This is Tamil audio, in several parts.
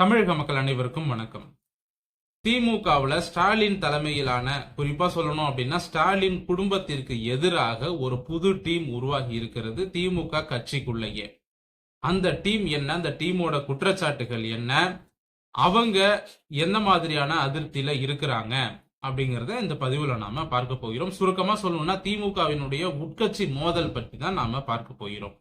தமிழக மக்கள் அனைவருக்கும் வணக்கம். திமுகவில் ஸ்டாலின் தலைமையிலான குறிப்பா சொல்லணும் அப்படின்னா ஸ்டாலின் குடும்பத்திற்கு எதிராக ஒரு புது டீம் உருவாகி இருக்கிறது திமுக கட்சிக்குள்ளேயே. அந்த டீம் என்ன? அந்த டீமோட குற்றச்சாட்டுகள் என்ன? அவங்க என்ன மாதிரியான அதிருப்தியில இருக்கிறாங்க? அப்படிங்கிறத இந்த பதிவுல நாம பார்க்க போகிறோம். சுருக்கமா சொல்லணும்னா திமுகவினுடைய உட்கட்சி மோதல் பற்றி தான் நாம பார்க்க போகிறோம்.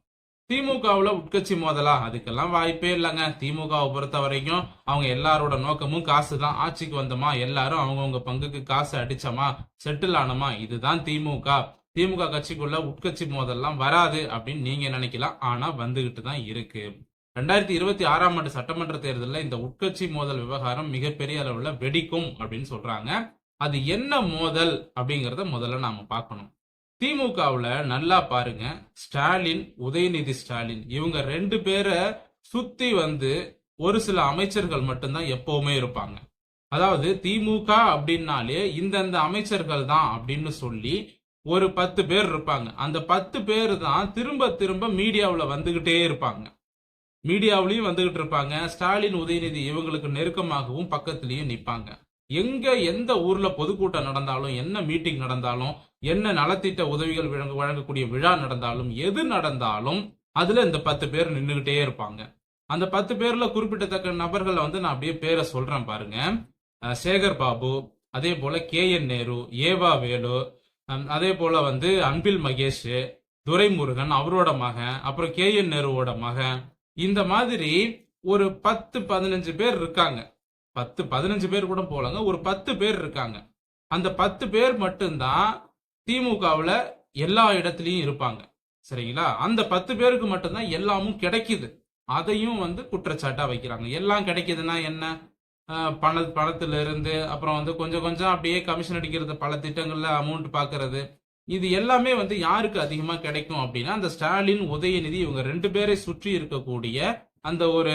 திமுகவுல உட்கட்சி மோதலா? அதுக்கெல்லாம் வாய்ப்பே இல்லைங்க. திமுகவை பொறுத்த வரைக்கும் அவங்க எல்லாரோட நோக்கமும் காசு தான் ஆட்சிக்கு வந்தோமா? எல்லாரும் அவங்கவுங்க பங்குக்கு காசு அடிச்சோமா? செட்டில் ஆனோமா? இதுதான் திமுக. திமுக கட்சிக்குள்ள உட்கட்சி மோதல்லாம் வராது அப்படின்னு நீங்க நினைக்கலாம். ஆனா வந்துகிட்டு தான் இருக்கு. ரெண்டாயிரத்தி இருபத்தி ஆறாம் ஆண்டு சட்டமன்ற தேர்தலில் இந்த உட்கட்சி மோதல் விவகாரம் மிகப்பெரிய அளவில் வெடிக்கும் அப்படின்னு சொல்றாங்க. அது என்ன மோதல் அப்படிங்கிறத முதல்ல நாம பார்க்கணும். திமுகவுல நல்லா பாருங்க ஸ்டாலின் உதயநிதி ஸ்டாலின். இவங்க ரெண்டு பேரை சுத்தி வந்து ஒரு சில அமைச்சர்கள் மட்டும்தான் எப்பவுமே இருப்பாங்க. அதாவது திமுக அப்படின்னாலே இந்தந்த அமைச்சர்கள் தான் அப்படின்னு சொல்லி ஒரு பத்து பேர் இருப்பாங்க. அந்த பத்து பேர் தான் திரும்ப திரும்ப மீடியாவில் வந்துகிட்டே இருப்பாங்க. மீடியாவிலையும் வந்துகிட்டு இருப்பாங்க. ஸ்டாலின் உதயநிதி இவங்களுக்கு நெருக்கமாகவும் பக்கத்திலையும் நிற்பாங்க எங்க எந்த ஊர்ல பொதுக்கூட்டம் நடந்தாலும் என்ன மீட்டிங் நடந்தாலும் என்ன நலத்திட்ட உதவிகள் வழங்க வழங்கக்கூடிய விழா நடந்தாலும் எது நடந்தாலும் அதுல இந்த பத்து பேர் நின்றுகிட்டே இருப்பாங்க. அந்த பத்து பேர்ல குறிப்பிடத்தக்க நபர்களை வந்து நான் அப்படியே பேரை சொல்றேன் பாருங்க. சேகர் பாபு அதே போல கே என் நேரு ஏவா வேலு அதே போல வந்து அன்பில் மகேஷ் துரைமுருகன் அவரோட மகன் அப்புறம் கே என் நேருவோட மகன். இந்த மாதிரி ஒரு பத்து பதினஞ்சு பேர் இருக்காங்க. பத்து பதினஞ்சு பேர் கூட போகலங்க ஒரு பத்து பேர் இருக்காங்க. அந்த பத்து பேர் மட்டும்தான் திமுகவில் எல்லா இடத்துலையும் இருப்பாங்க. சரிங்களா? அந்த பத்து பேருக்கு மட்டும்தான் எல்லாமும் கிடைக்குது. அதையும் வந்து குற்றச்சாட்டாக வைக்கிறாங்க. எல்லாம் கிடைக்குதுன்னா என்ன? பண பணத்துல இருந்து அப்புறம் வந்து கொஞ்சம் கொஞ்சம் அப்படியே கமிஷன் அடிக்கிறது பல திட்டங்களில் அமௌண்ட் பார்க்கறது இது எல்லாமே வந்து யாருக்கு அதிகமாக கிடைக்கும் அப்படின்னா அந்த ஸ்டாலின் உதயநிதி இவங்க ரெண்டு பேரை சுற்றி இருக்கக்கூடிய அந்த ஒரு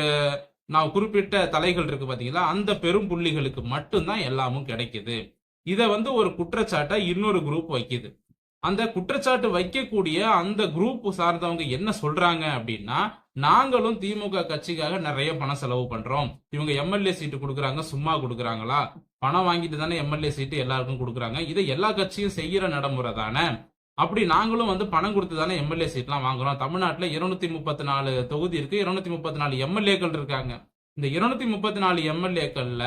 நான் குறிப்பிட்ட தலைகள் இருக்கு பாத்தீங்களா? அந்த பெரும் புள்ளிகளுக்கு மட்டும்தான் எல்லாமும் கிடைக்குது. இதை வந்து ஒரு குற்றச்சாட்டை இன்னொரு குரூப் வைக்குது. அந்த குற்றச்சாட்டு வைக்கக்கூடிய அந்த குரூப் சார்ந்தவங்க என்ன சொல்றாங்க அப்படின்னா நாங்களும் திமுக கட்சிக்காக நிறைய பணம் செலவு பண்றோம். இவங்க எம்எல்ஏ சீட்டு கொடுக்குறாங்க சும்மா கொடுக்குறாங்களா? பணம் வாங்கிட்டு தானே எம்எல்ஏ சீட்டு எல்லாருக்கும் கொடுக்குறாங்க. இதை எல்லா கட்சியும் செய்யற நடைமுறை தானே? அப்படி நாங்களும் வந்து பணம் கொடுத்து தானே எம்எல்ஏ சீட்லாம் வாங்குறோம். தமிழ்நாட்டில் இருநூத்தி முப்பத்தி நாலு தொகுதி இருக்கு இருநூத்தி முப்பத்தி நாலு எம்எல்ஏக்கள் இருக்காங்க. இந்த இருநூத்தி முப்பத்தி நாலு எம்எல்ஏக்கள்ல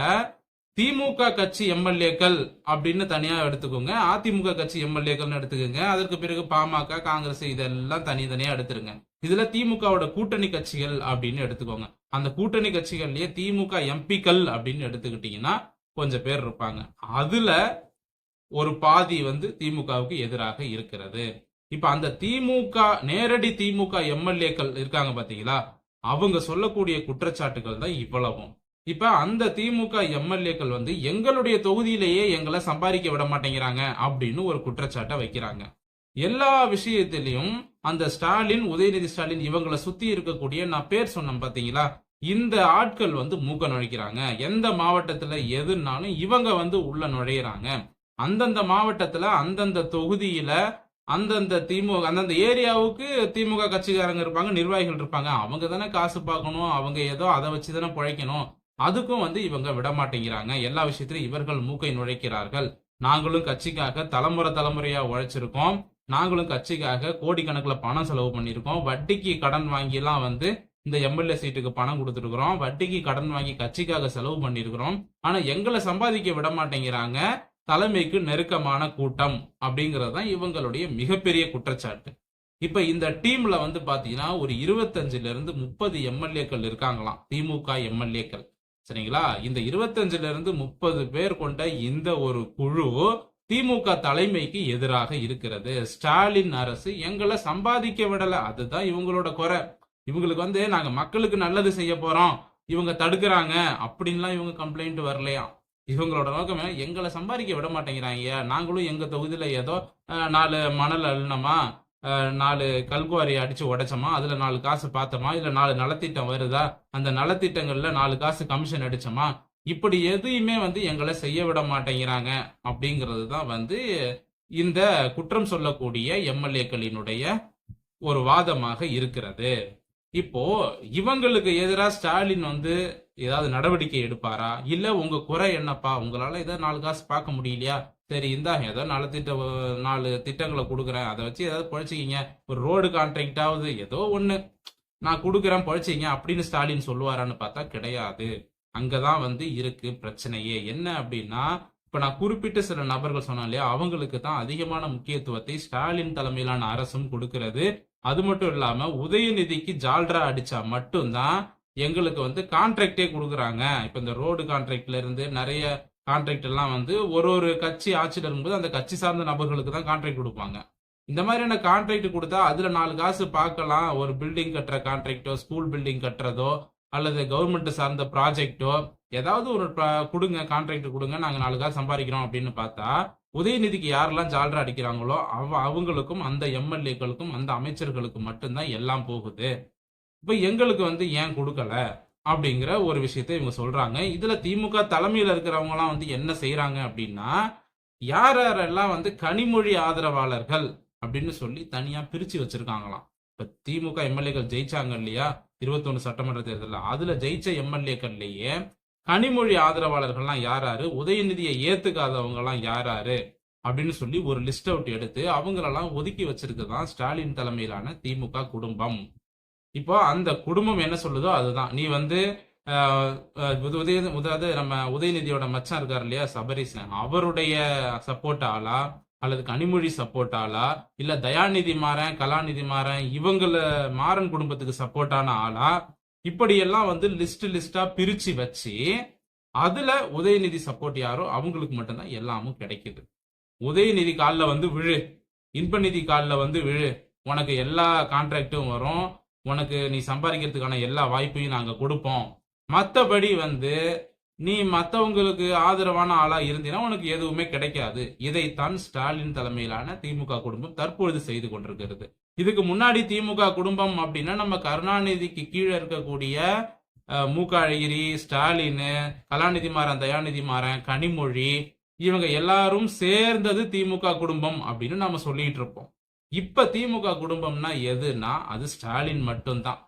திமுக கட்சி எம்எல்ஏக்கள் அப்படின்னு தனியா எடுத்துக்கோங்க. அதிமுக கட்சி எம்எல்ஏக்கள்னு எடுத்துக்கோங்க. அதற்கு பிறகு பாமக காங்கிரஸ் இதெல்லாம் தனித்தனியா எடுத்துருங்க. இதுல திமுகவோட கூட்டணி கட்சிகள் அப்படின்னு எடுத்துக்கோங்க. அந்த கூட்டணி கட்சிகள்லயே திமுக எம்பிக்கள் அப்படின்னு எடுத்துக்கிட்டீங்கன்னா கொஞ்சம் பேர் இருப்பாங்க. அதுல ஒரு பாதி வந்து திமுகவுக்கு எதிராக இருக்கிறது. இப்ப அந்த திமுக நேரடி திமுக எம்எல்ஏக்கள் இருக்காங்க பாத்தீங்களா? அவங்க சொல்லக்கூடிய குற்றச்சாட்டுகள் தான் இவ்வளவும். இப்ப அந்த திமுக எம்எல்ஏக்கள் வந்து எங்களுடைய தொகுதியிலேயே எங்களை சம்பாதிக்க விட மாட்டேங்கிறாங்க அப்படின்னு ஒரு குற்றச்சாட்டை வைக்கிறாங்க. எல்லா விஷயத்திலையும் அந்த ஸ்டாலின் உதயநிதி ஸ்டாலின் இவங்களை சுத்தி இருக்கக்கூடிய நான் பேர் சொன்னேன் பாத்தீங்களா? இந்த ஆட்கள் வந்து மூக்க நுழைக்கிறாங்க. எந்த மாவட்டத்துல எதுனாலும் இவங்க வந்து உள்ள நுழையிறாங்க. அந்தந்த மாவட்டத்துல அந்தந்த தொகுதியில அந்தந்த திமுக அந்தந்த ஏரியாவுக்கு திமுக கட்சிக்காரங்க இருப்பாங்க நிர்வாகிகள் இருப்பாங்க. அவங்க தானே காசு பார்க்கணும் அவங்க ஏதோ அதை வச்சு தானே பிழைக்கணும். அதுக்கும் வந்து இவங்க விட மாட்டேங்கிறாங்க. எல்லா விஷயத்திலும் இவர்கள் மூக்கை நுழைக்கிறார்கள். நாங்களும் கட்சிக்காக தலைமுறை தலைமுறையா உழைச்சிருக்கோம். நாங்களும் கட்சிக்காக கோடிக்கணக்கில் பணம் செலவு பண்ணியிருக்கோம். வட்டிக்கு கடன் வாங்கிலாம் வந்து இந்த எம்எல்ஏ சீட்டுக்கு பணம் கொடுத்துருக்குறோம். வட்டிக்கு கடன் வாங்கி கட்சிக்காக செலவு பண்ணியிருக்கிறோம். ஆனால் எங்களை சம்பாதிக்க விட மாட்டேங்கிறாங்க. தலைமைக்கு நெருக்கமான கூட்டம் அப்படிங்கிறது தான் இவங்களுடைய மிகப்பெரிய குற்றச்சாட்டு. இப்ப இந்த டீம்ல வந்து பாத்தீங்கன்னா ஒரு இருபத்தஞ்சுல இருந்து முப்பது எம்எல்ஏக்கள் இருக்காங்களாம். திமுக எம்எல்ஏக்கள். சரிங்களா? இந்த இருபத்தஞ்சுல இருந்து முப்பது பேர் கொண்ட இந்த ஒரு குழு திமுக தலைமைக்கு எதிராக இருக்கிறது. ஸ்டாலின் அரசு எங்களை சம்பாதிக்க விடல. அதுதான் இவங்களோட குறை. இவங்களுக்கு வந்து நாங்க மக்களுக்கு நல்லது செய்ய போறோம். இவங்க தடுக்கிறாங்க. அப்படின்லாம் இவங்க கம்ப்ளைண்ட் வரலையா இவங்களோட நோக்கமே எங்களை சம்பாதிக்க விட மாட்டேங்கிறாங்க நாங்களும் எங்க தொகுதியில ஏதோ நாலு மணல் அள்ளினோமா நாலு கல்குவாரி அடிச்சு உடைச்சோமா அதுல நாலு காசு பார்த்தோமா இல்ல நாலு நலத்திட்டம் வருதா அந்த நலத்திட்டங்கள்ல நாலு காசு கமிஷன் அடிச்சோமா இப்படி எதையுமே வந்து எங்களை செய்ய விட மாட்டேங்கிறாங்க. அப்படிங்கிறது தான் வந்து இந்த குற்றம் சொல்லக்கூடிய எம்எல்ஏக்களினுடைய ஒரு வாதமாக இருக்கிறது. இப்போ இவங்களுக்கு எதிராக ஸ்டாலின் வந்து ஏதாவது நடவடிக்கை எடுப்பாரா? இல்ல உங்க குறை என்னப்பா? உங்களால ஏதாவது நாலு காசு பார்க்க முடியலையா? சரி இந்தா ஏதோ நாலு திட்ட நாலு திட்டங்களை கொடுக்குறேன். அதை வச்சு ஏதாவது பழச்சிக்கிங்க. ஒரு ரோடு கான்ட்ராக்டாவது ஏதோ ஒண்ணு. நான் கொடுக்குறேன் பழிச்சிங்க அப்படின்னு ஸ்டாலின் சொல்லுவாரான்னு பார்த்தா கிடையாது. அங்கதான் வந்து இருக்கு பிரச்சனையே. என்ன அப்படின்னா இப்ப நான் குறிப்பிட்ட சில நபர்கள் சொன்னேன் இல்லையா? அவங்களுக்கு தான் அதிகமான முக்கியத்துவத்தை ஸ்டாலின் தலைமையிலான அரசும் கொடுக்கிறது. அது மட்டும் இல்லாம உதயநிதிக்கு ஜால்ரா அடிச்சா மட்டும்தான் எங்களுக்கு வந்து கான்ட்ராக்டே கொடுக்குறாங்க. இப்ப இந்த ரோடு கான்ட்ராக்ட்ல இருந்து நிறைய கான்ட்ராக்ட் எல்லாம் வந்து ஒரு ஒரு கட்சி ஆட்சியில் இருக்கும்போது அந்த கட்சி சார்ந்த நபர்களுக்கு தான் கான்ட்ராக்ட் கொடுப்பாங்க. இந்த மாதிரியான கான்ட்ராக்ட் கொடுத்தா அதுல நாலு காசு பார்க்கலாம். ஒரு பில்டிங் கட்டுற கான்ட்ராக்டோ ஸ்கூல் பில்டிங் கட்டுறதோ அல்லது கவர்மெண்ட் சார்ந்த ப்ராஜெக்டோ ஏதாவது ஒரு கொடுங்க கான்ட்ராக்ட் கொடுங்க நாங்கள் நாலு காசு சம்பாதிக்கிறோம் அப்படின்னு பார்த்தா உதயநிதிக்கு யாரெல்லாம் ஜால்ரா அடிக்கிறாங்களோ அவ அவங்களுக்கும் அந்த எம்எல்ஏக்களுக்கும் அந்த அமைச்சர்களுக்கும் மட்டும்தான் எல்லாம் போகுது. இப்போ எங்களுக்கு வந்து ஏன் கொடுக்கல அப்படிங்கிற ஒரு விஷயத்த இவங்க சொல்றாங்க. இதுல திமுக தலைமையில் இருக்கிறவங்கலாம் வந்து என்ன செய்யறாங்க அப்படின்னா யார் யாரெல்லாம் வந்து கனிமொழி ஆதரவாளர்கள் அப்படின்னு சொல்லி தனியா பிரிச்சு வச்சிருக்காங்களாம். இப்ப திமுக எம்எல்ஏக்கள் ஜெயிச்சாங்க இல்லையா? இருபத்தொன்னு சட்டமன்ற தேர்தலில். அதுல ஜெயிச்ச எம்எல்ஏக்கள்லயே கனிமொழி ஆதரவாளர்கள்லாம் யாராரு? உதயநிதியை ஏத்துக்காதவங்க எல்லாம் யார் அப்படின்னு சொல்லி ஒரு லிஸ்ட் அவுட் எடுத்து அவங்களெல்லாம் ஒதுக்கி வச்சிருக்குதான் ஸ்டாலின் தலைமையிலான திமுக குடும்பம். இப்போ அந்த குடும்பம் என்ன சொல்லுதோ அதுதான். நீ வந்து உதய உதாவது நம்ம உதயநிதியோட மச்சான் இருக்கார் இல்லையா சபரிசன். அவருடைய சப்போர்ட் ஆளா? அல்லது கனிமொழி சப்போர்ட் ஆளா? இல்ல தயாநிதி மாறன் கலாநிதி மாறன் இவங்கள மாறன் குடும்பத்துக்கு சப்போர்ட்டான ஆளா? இப்படியெல்லாம் வந்து லிஸ்ட் லிஸ்டா பிரிச்சு வச்சு அதுல உதயநிதி சப்போர்ட் யாரோ அவங்களுக்கு மட்டும்தான் எல்லாமும் கிடைக்குது. உதயநிதி காலில் வந்து விழு. இன்பநிதி காலில் வந்து விழு. உனக்கு எல்லா கான்ட்ராக்டும் வரும். உனக்கு நீ சம்பாதிக்கிறதுக்கான எல்லா வாய்ப்பையும் நாங்கள் கொடுப்போம். மற்றபடி வந்து நீ மற்றவங்களுக்கு ஆதரவான ஆளா இருந்தீன்னா உனக்கு எதுவுமே கிடைக்காது. இதைத்தான் ஸ்டாலின் தலைமையிலான திமுக குடும்பம் தற்பொழுது செய்து கொண்டிருக்கிறது. இதுக்கு முன்னாடி திமுக குடும்பம் அப்படின்னா நம்ம கருணாநிதிக்கு கீழே இருக்கக்கூடிய மு க அழகிரி ஸ்டாலின் கலாநிதி மாறன் தயாநிதி மாறன் கனிமொழி இவங்க எல்லாரும் சேர்ந்தது திமுக குடும்பம் அப்படின்னு நம்ம சொல்லிட்டு இருப்போம். இப்ப திமுக குடும்பம்னா எதுனா அது ஸ்டாலின் மட்டும்தான்.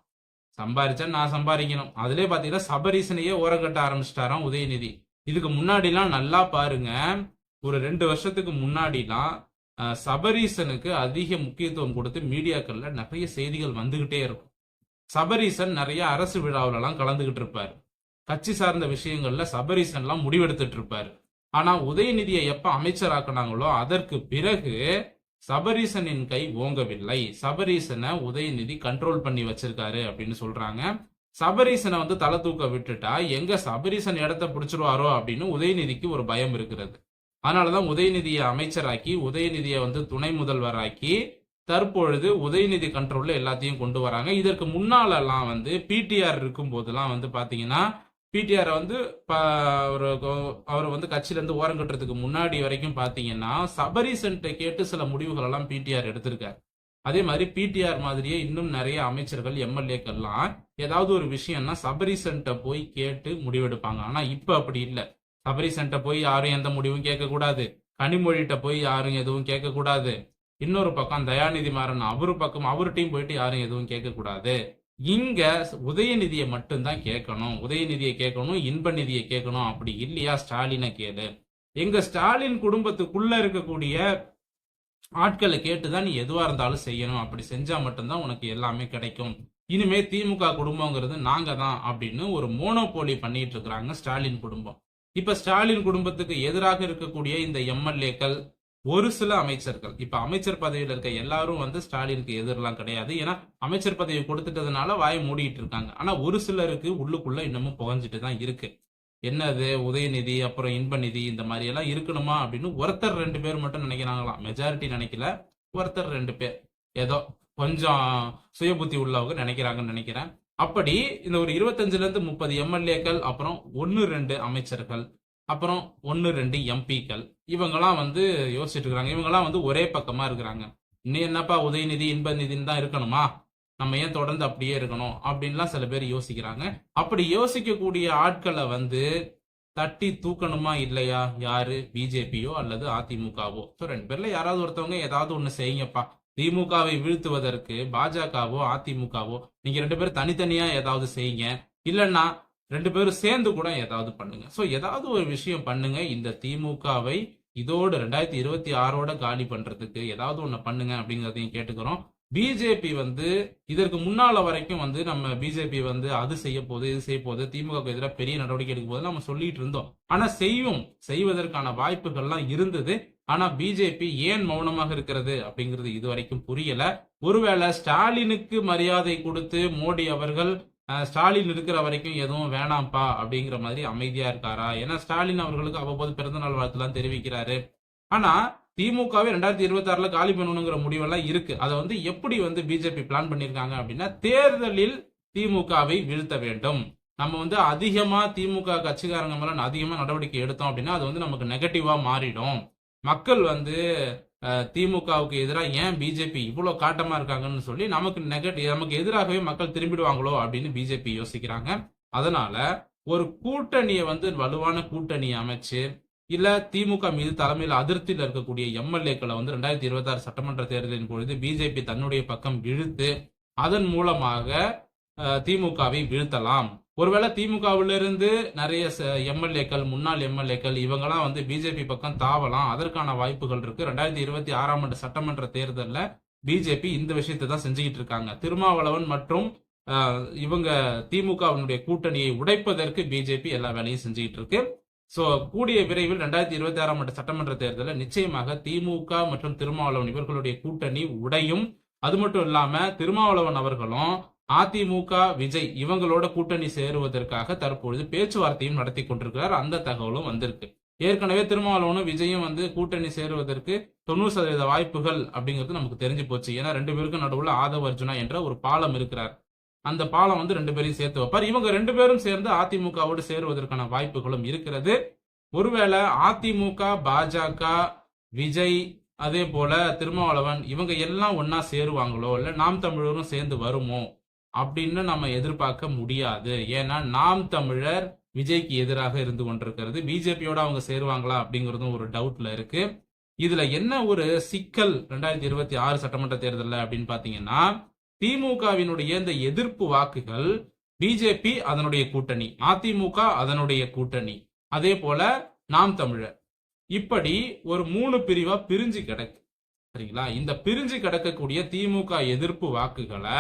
சம்பாரிச்சா நான் சம்பாதிக்கணும். அதுலயே பாத்தீங்கன்னா சபரீசனையே ஓரங்கட்ட ஆரம்பிச்சிட்டாராம் உதயநிதி. இதுக்கு முன்னாடிலாம் நல்லா பாருங்க. ஒரு ரெண்டு வருஷத்துக்கு முன்னாடிலாம் சபரீசனுக்கு அதிக முக்கியத்துவம் கொடுத்து மீடியாக்கள்ல நிறைய செய்திகள் வந்துகிட்டே இருக்கும். சபரீசன் நிறைய அரசு விழாவிலலாம் கலந்துகிட்டு இருப்பார். கட்சி சார்ந்த விஷயங்கள்ல சபரீசன்லாம் முடிவெடுத்துட்டு இருப்பார். ஆனா உதயநிதியை எப்ப அமைச்சராக்குனாங்களோ அதற்கு பிறகு சபரீசனின் கை ஓங்கவில்லை. சபரீசனை உதயநிதி கண்ட்ரோல் பண்ணி வச்சிருக்காரு அப்படின்னு சொல்றாங்க. சபரீசனை வந்து தலை தூக்க விட்டுட்டா எங்க சபரீசன் இடத்த பிடிச்சிருவாரோ அப்படின்னு உதயநிதிக்கு ஒரு பயம் இருக்கிறது. அதனாலதான் உதயநிதியை அமைச்சராக்கி உதயநிதியை வந்து துணை முதல்வராக்கி தற்பொழுது உதயநிதி கண்ட்ரோல்ல எல்லாத்தையும் கொண்டு வராங்க. இதற்கு முன்னாலெல்லாம் வந்து பிடிஆர் இருக்கும் போதெல்லாம் வந்து பாத்தீங்கன்னா பிடிஆரை வந்து ப- ஒரு அவர் வந்து கட்சியிலேருந்து ஓரம் கட்டுறதுக்கு முன்னாடி வரைக்கும் பாத்தீங்கன்னா சபரிசன்ட்டை கேட்டு சில முடிவுகள் எல்லாம் பிடிஆர் எடுத்திருக்காரு. அதே மாதிரி பிடிஆர் மாதிரியே இன்னும் நிறைய அமைச்சர்கள் எம்எல்ஏக்கள்லாம் ஏதாவது ஒரு விஷயம்னா சபரிசன்ட்டை போய் கேட்டு முடிவெடுப்பாங்க. ஆனா இப்ப அப்படி இல்லை. சபரிசன்ட்ட போய் யாரும் எந்த முடிவும் கேட்கக்கூடாது. கனிமொழிகிட்ட போய் யாரும் எதுவும் கேட்கக்கூடாது. இன்னொரு பக்கம் தயாநிதி மாறன் அவரு பக்கம் அவர்கிட்டையும் போயிட்டு யாரும் எதுவும் கேட்கக்கூடாது. இங்க உதயநிதியை மட்டும்தான் கேட்கணும். உதயநிதியை கேட்கணும் இன்ப நிதியை கேட்கணும். அப்படி இல்லையா? ஸ்டாலினை கேளு. எங்க ஸ்டாலின் குடும்பத்துக்குள்ள இருக்கக்கூடிய ஆட்களை கேட்டுதான் நீ எதுவா இருந்தாலும் செய்யணும். அப்படி செஞ்சா மட்டும்தான் உனக்கு எல்லாமே கிடைக்கும். இனிமே திமுக குடும்பங்கிறது நாங்க தான் அப்படின்னு ஒரு மோனோபோலி பண்ணிட்டு இருக்கிறாங்க ஸ்டாலின் குடும்பம். இப்ப ஸ்டாலின் குடும்பத்துக்கு எதிராக இருக்கக்கூடிய இந்த எம்எல்ஏக்கள் ஒரு சில அமைச்சர்கள். இப்ப அமைச்சர் பதவியில் இருக்க எல்லாரும் வந்து ஸ்டாலினுக்கு எதிரெல்லாம் கிடையாது. ஏன்னா அமைச்சர் பதவி கொடுத்துட்டதுனால வாயை மூடிட்டு இருக்காங்க. ஆனா ஒரு சிலருக்கு உள்ளுக்குள்ள இன்னமும் புகஞ்சிட்டு தான் இருக்கு. என்னது? உதயநிதி அப்புறம் இன்பநிதி இந்த மாதிரி எல்லாம் இருக்கணுமா அப்படின்னு ஒருத்தர் ரெண்டு பேர் மட்டும் நினைக்கிறாங்களாம். மெஜாரிட்டி நினைக்கல. ஒருத்தர் ரெண்டு பேர். ஏதோ கொஞ்சம் சுயபுத்தி உள்ளவங்க நினைக்கிறாங்கன்னு நினைக்கிறேன். அப்படி இந்த ஒரு இருபத்தஞ்சுல இருந்து முப்பது எம்எல்ஏக்கள் அப்புறம் ஒன்னு ரெண்டு அமைச்சர்கள் அப்புறம் ஒன்னு ரெண்டு எம்பிக்கள். இவங்கெல்லாம் வந்து யோசிச்சுட்டு இருக்கிறாங்க. இவங்கெல்லாம் வந்து ஒரே பக்கமா இருக்கிறாங்க. நீ என்னப்பா உதயநிதி இன்பநிதின்னு தான் இருக்கணுமா? நம்ம ஏன் தொடர்ந்து அப்படியே இருக்கணும்? அப்படின்லாம் சில பேர் யோசிக்கிறாங்க. அப்படி யோசிக்கக்கூடிய ஆட்களை வந்து தட்டி தூக்கணுமா இல்லையா? யாரு? பிஜேபியோ அல்லது அதிமுகவோ? ஸோ ரெண்டு பேர்ல யாராவது ஒருத்தவங்க ஏதாவது ஒன்று செய்யுங்கப்பா. திமுகவை வீழ்த்துவதற்கு பாஜகவோ அதிமுகவோ நீங்க ரெண்டு பேரும் தனித்தனியா ஏதாவது செய்யுங்க. இல்லைன்னா ரெண்டு பேரும் சேர்ந்து கூட ஏதாவது பண்ணுங்க. சோ ஏதாவது ஒரு விஷயம் பண்ணுங்க. இந்த திமுகவை இதோடு ரெண்டாயிரத்தி இருபத்தி ஆறோட காலி பண்றதுக்கு ஏதாவது ஒண்ணு பண்ணுங்க அப்படிங்கறதையும் கேட்டுக்கிறோம். பிஜேபி வந்து இதற்கு முன்னால வரைக்கும் வந்து நம்ம பிஜேபி வந்து அது செய்ய போகுது இது செய்ய போகுது திமுக எதிராக பெரிய நடவடிக்கை எடுக்கும் போது நம்ம சொல்லிட்டு இருந்தோம். ஆனா செய்யும் செய்வதற்கான வாய்ப்புகள்லாம் இருந்தது. ஆனா பிஜேபி ஏன் மௌனமாக இருக்கிறது அப்படிங்கிறது இதுவரைக்கும் புரியல. ஒருவேளை ஸ்டாலினுக்கு மரியாதை கொடுத்து மோடி அவர்கள் ஸ்டாலின் இருக்கிற வரைக்கும் எதுவும் வேணாம்ப்பா அப்படிங்கிற மாதிரி அமைதியா இருக்காரா? ஏன்னா ஸ்டாலின் அவர்களுக்கு அவ்வப்போது பிறந்தநாள் வாழ்த்துலாம் தெரிவிக்கிறாரு. ஆனா திமுகவே ரெண்டாயிரத்தி இருபத்தி ஆறுல காலி பண்ணணுங்கிற முடிவெல்லாம் இருக்கு. அதை வந்து எப்படி வந்து பிஜேபி பிளான் பண்ணிருக்காங்க அப்படின்னா தேர்தலில் திமுகவை வீழ்த்த வேண்டும். நம்ம வந்து அதிகமா திமுக கட்சிக்காரங்க மேல அதிகமா நடவடிக்கை எடுத்தோம் அப்படின்னா அது வந்து நமக்கு நெகட்டிவா மாறிடும். மக்கள் வந்து திமுகவுக்கு எதிராக ஏன் பிஜேபி இவ்வளோ காட்டமாக இருக்காங்கன்னு சொல்லி நமக்கு நெகட்டிவ் நமக்கு எதிராகவே மக்கள் திரும்பிடுவாங்களோ அப்படின்னு பிஜேபி யோசிக்கிறாங்க. அதனால ஒரு கூட்டணியை வந்து வலுவான கூட்டணி அமைச்சு இல்லை திமுக மீது தலைமையில் அதிருப்தியில் இருக்கக்கூடிய எம்எல்ஏக்களை வந்து ரெண்டாயிரத்தி இருபத்தாறு சட்டமன்ற தேர்தலின் பொழுது பிஜேபி தன்னுடைய பக்கம் இழுத்து அதன் மூலமாக திமுகவை வீழ்த்தலாம். ஒருவேளை திமுகவிலிருந்து நிறைய எம்எல்ஏக்கள் முன்னாள் எம்எல்ஏக்கள் இவங்கெல்லாம் வந்து பிஜேபி பக்கம் தாவலாம். அதற்கான வாய்ப்புகள் இருக்கு. ரெண்டாயிரத்தி இருபத்தி ஆறாம் ஆண்டு சட்டமன்ற தேர்தலில் பிஜேபி இந்த விஷயத்தை தான் செஞ்சுக்கிட்டு இருக்காங்க. திருமாவளவன் மற்றும் இவங்க திமுகவினுடைய கூட்டணியை உடைப்பதற்கு பிஜேபி எல்லா வேலையும் செஞ்சுக்கிட்டு இருக்கு. ஸோ கூடிய விரைவில் ரெண்டாயிரத்தி இருபத்தி ஆறாம் ஆண்டு சட்டமன்ற தேர்தலில் நிச்சயமாக திமுக மற்றும் திருமாவளவன் இவர்களுடைய கூட்டணி உடையும். அது மட்டும் இல்லாம திருமாவளவன் அவர்களும் அதிமுக விஜய் இவங்களோட கூட்டணி சேருவதற்காக தற்பொழுது பேச்சுவார்த்தையும் நடத்தி கொண்டிருக்கிறார். அந்த தகவலும் வந்திருக்கு. ஏற்கனவே திருமாவளவனும் விஜயும் வந்து கூட்டணி சேருவதற்கு தொண்ணூறு சதவீத வாய்ப்புகள் அப்படிங்கிறது நமக்கு தெரிஞ்சு போச்சு. ஏன்னா ரெண்டு பேருக்கும் நடுவுல ஆதவ அர்ஜுனா என்ற ஒரு பாலம் இருக்கிறார். அந்த பாலம் வந்து ரெண்டு பேரையும் சேர்த்து வைப்பார். இவங்க ரெண்டு பேரும் சேர்ந்து அதிமுகவோடு சேருவதற்கான வாய்ப்புகளும் இருக்கிறது. ஒருவேளை அதிமுக பாஜக விஜய் அதே போல திருமாவளவன் இவங்க எல்லாம் ஒன்னா சேருவாங்களோ? இல்ல நாம் தமிழரும் சேர்ந்து வருமோ? அப்படின்னு நம்ம எதிர்பார்க்க முடியாது. ஏன்னா நாம் தமிழர் விஜய்க்கு எதிராக இருந்து கொண்டிருக்கிறது. பிஜேபியோட அவங்க சேருவாங்களா அப்படிங்கறதும் ஒரு டவுட்ல இருக்கு. இதுல என்ன ஒரு சிக்கல் ரெண்டாயிரத்தி இருபத்தி ஆறு சட்டமன்ற தேர்தலில் அப்படின்னு பாத்தீங்கன்னா திமுகவினுடைய இந்த எதிர்ப்பு வாக்குகள் பிஜேபி அதனுடைய கூட்டணி அதிமுக அதனுடைய கூட்டணி. அதே போல நாம் தமிழர். இப்படி ஒரு மூணு பிரிவா பிரிஞ்சு கிடக்கு. சரிங்களா? இந்த பிரிஞ்சு கிடக்கக்கூடிய திமுக எதிர்ப்பு வாக்குகளை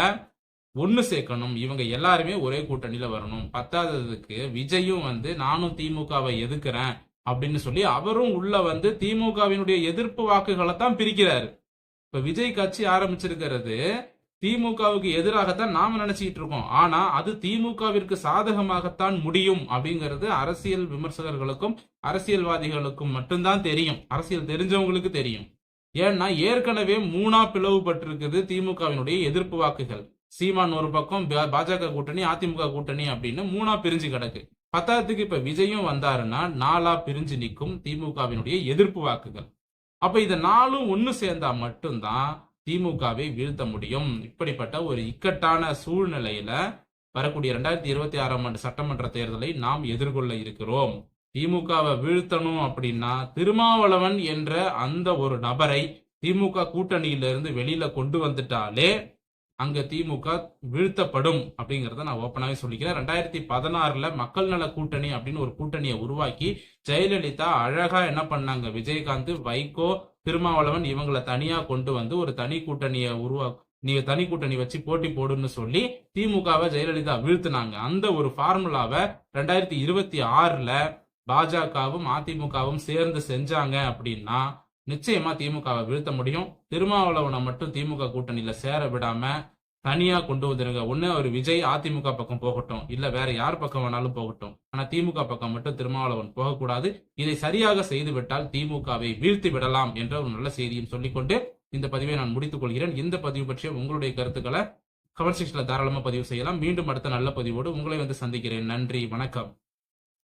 ஒன்று சேர்க்கணும். இவங்க எல்லாருமே ஒரே கூட்டணியில் வரணும். பத்தாததுக்கு விஜயும் வந்து நானும் திமுகவை எதிர்க்கிறேன் அப்படின்னு சொல்லி அவரும் உள்ள வந்து திமுகவினுடைய எதிர்ப்பு வாக்குகளை தான் பிரிக்கிறாரு. இப்ப விஜய் கட்சி ஆரம்பிச்சிருக்கிறது திமுகவுக்கு எதிராகத்தான் நாம நினைச்சிட்டு இருக்கோம். ஆனா அது திமுகவிற்கு சாதகமாகத்தான் முடியும் அப்படிங்கிறது அரசியல் விமர்சகர்களுக்கும் அரசியல்வாதிகளுக்கும் மட்டும்தான் தெரியும். அரசியல் தெரிஞ்சவங்களுக்கு தெரியும். ஏன்னா ஏற்கனவே மூணா பிளவுபட்டிருக்குது திமுகவினுடைய எதிர்ப்பு வாக்குகள். சீமான் ஒரு பக்கம் பாஜக கூட்டணி அதிமுக கூட்டணி அப்படின்னு மூணா பிரிஞ்சு கிடக்கு. பத்தாயிரத்துக்கு இப்ப விஜயும் வந்தாருன்னா நாலா பிரிஞ்சு நிற்கும் திமுகவினுடைய எதிர்ப்பு வாக்குகள். அப்ப இத நாலும் ஒன்னு சேர்ந்தா மட்டும்தான் திமுகவை வீழ்த்த முடியும். இப்படிப்பட்ட ஒரு இக்கட்டான சூழ்நிலையில வரக்கூடிய ரெண்டாயிரத்தி இருபத்தி ஆறாம் ஆண்டு சட்டமன்ற தேர்தலை நாம் எதிர்கொள்ள இருக்கிறோம். திமுகவை வீழ்த்தணும் அப்படின்னா திருமாவளவன் என்ற அந்த ஒரு நபரை திமுக கூட்டணியிலிருந்து வெளியில கொண்டு வந்துட்டாலே அங்க திமுக வீழ்த்தப்படும் அப்படிங்கறத நான் ஓப்பனாவே சொல்லிக்கிறேன். ரெண்டாயிரத்தி பதினாறுல மக்கள் நல கூட்டணி அப்படின்னு ஒரு கூட்டணியை உருவாக்கி ஜெயலலிதா அழகா என்ன பண்ணாங்க? விஜயகாந்த் வைகோ திருமாவளவன் இவங்களை தனியா கொண்டு வந்து ஒரு தனி கூட்டணியை உருவா நீ தனி கூட்டணி வச்சு போட்டி போடுன்னு சொல்லி திமுகவை ஜெயலலிதா வீழ்த்தினாங்க. அந்த ஒரு ஃபார்முலாவை ரெண்டாயிரத்தி இருபத்தி ஆறுல பாஜகவும் அதிமுகவும் சேர்ந்து செஞ்சாங்க அப்படின்னா நிச்சயமா திமுகவை வீழ்த்த முடியும். திருமாவளவனை மட்டும் திமுக கூட்டணியில சேர விடாம தனியா கொண்டு வந்துருங்க. ஒன்னு அவர் விஜய் அதிமுக பக்கம் போகட்டும். இல்ல வேற யார் பக்கம் வேணாலும் போகட்டும். ஆனா திமுக பக்கம் மட்டும் திருமாவளவன் போகக்கூடாது. இதை சரியாக செய்துவிட்டால் திமுகவை வீழ்த்தி விடலாம் என்ற ஒரு நல்ல செய்தியும் சொல்லிக்கொண்டு இந்த பதிவை நான் முடித்துக் கொள்கிறேன். இந்த பதிவு பற்றிய உங்களுடைய கருத்துக்களை கமெண்ட் செக்ஷன்ல தாராளமா பதிவு செய்யலாம். மீண்டும் அடுத்த நல்ல பதிவோடு உங்களை வந்து சந்திக்கிறேன். நன்றி. வணக்கம்.